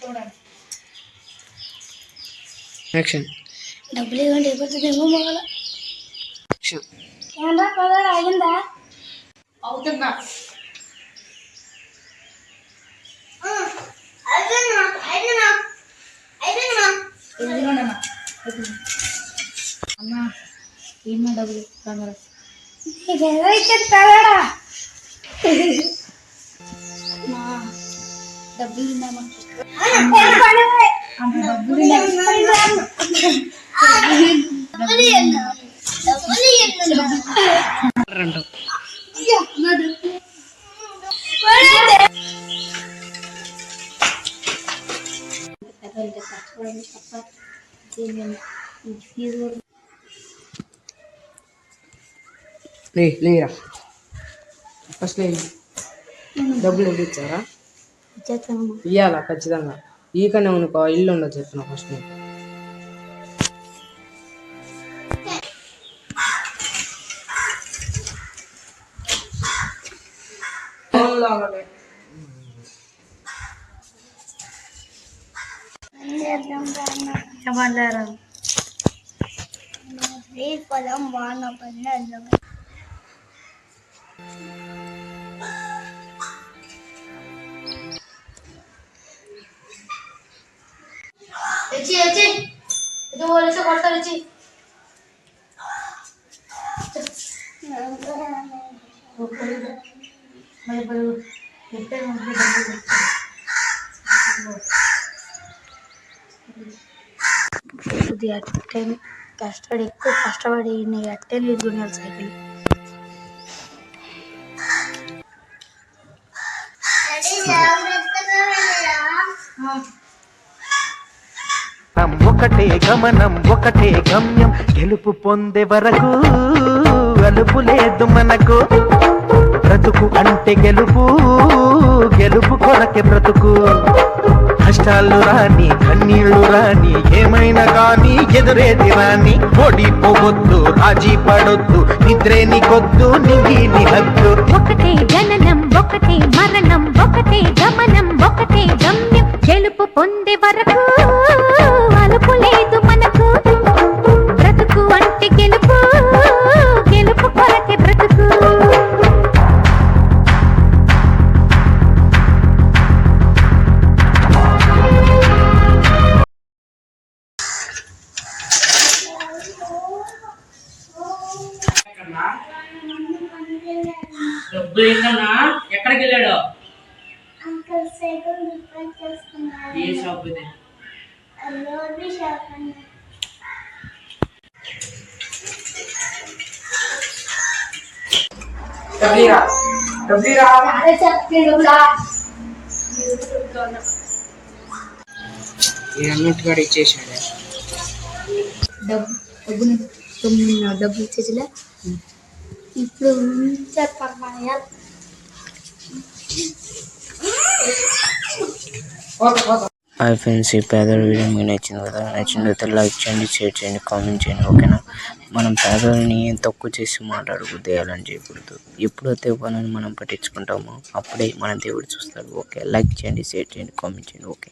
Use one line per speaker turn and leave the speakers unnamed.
చూడండి
యాక్షన్.
డబ్బులు ఇవ్వండి అయిపోతుంది ఏమో మొగల పదాలు ఆగిందా?
అవుతున్నా ఎందులోనన్నా అన్న ఏమన్నా డబ్బులు? బంగారం
నీకు
డబ్బులు ఉన్నామా
పని
అంత డబ్బులు ఉన్నాయి.
రెండు
పెద్దవాళ్ళకి కష్టపడి తప్ప ఏమీ ఫీజు కూడా
లే లేరా ఫస్ట్ లే డబ్బులు ఎవరు ఇచ్చారా
ఇచ్చేస్తాను
ఇవ్వాలా ఖచ్చితంగా. ఈకనే అనుకో ఇల్లు ఉండదు చెప్తున్నా ఫస్ట్.
ఈ పొలం వాన పడిన అర్థం
వచ్చి వచ్చి ఇది పోలీసు కొడతారు వచ్చి మరి ఇప్పుడు ఎక్కడ ఉంటే డబ్బులు ఇది అట్టే కష్టపడి ఎక్కువ కష్టపడి నేను అట్టే తీసుకున్నాను సైకిల్
గమనం ఒకటే గమనం ఒకటే గమ్యం. గెలుపు పొందే వరకు అలుపు లేదు మనకు. బ్రతుకు అంటే గెలుపు గెలుపు కొరకే బ్రతుకు. కష్టాలు రాని కన్నీళ్ళు రాని ఏమైనా కానీ ఎదురేది రాని ఓడిపోవద్దు రాజీ పడొద్దు నిద్రే నీకొద్దు నింగి నిహద్దు.
ఒకటే జననం ఒకటే మరణం ఒకటే గమనం ఒకటే గమ్యం. గెలుపు పొందే వరకు
డబ్బులు ఏంటన్నా ఎక్కడికి వెళ్ళాడు?
అంకుల్ సైకిల్ రిపేర్ చేస్తున్నారు.
ఏ షాప్ ఇది?
లోబీ షాప్ అన్న
డబ్బులీరా డబ్బులీరా ఈ అన్నిటికాడ ఇచ్చేసాడే.
డబ్బు డబ్బులు ఇచ్చేసిలే? ఇప్పుడు
చెప్పమ్మా
హాయ్ ఫ్రెండ్స్ ఈ పేదల వీడియో మీకు నచ్చింది కదా నచ్చినట్లయితే లైక్ చేయండి షేర్ చేయండి కామెంట్ చేయండి ఓకేనా? మనం పేదలని తక్కువ చేసి మాట్లాడుకు చేయాలని చేయకూడదు. ఎప్పుడైతే పనులు మనం పట్టించుకుంటామో అప్పుడే మన దేవుడు చూస్తాడు. ఓకే లైక్ చేయండి షేర్ చేయండి కామెంట్ చేయండి ఓకే.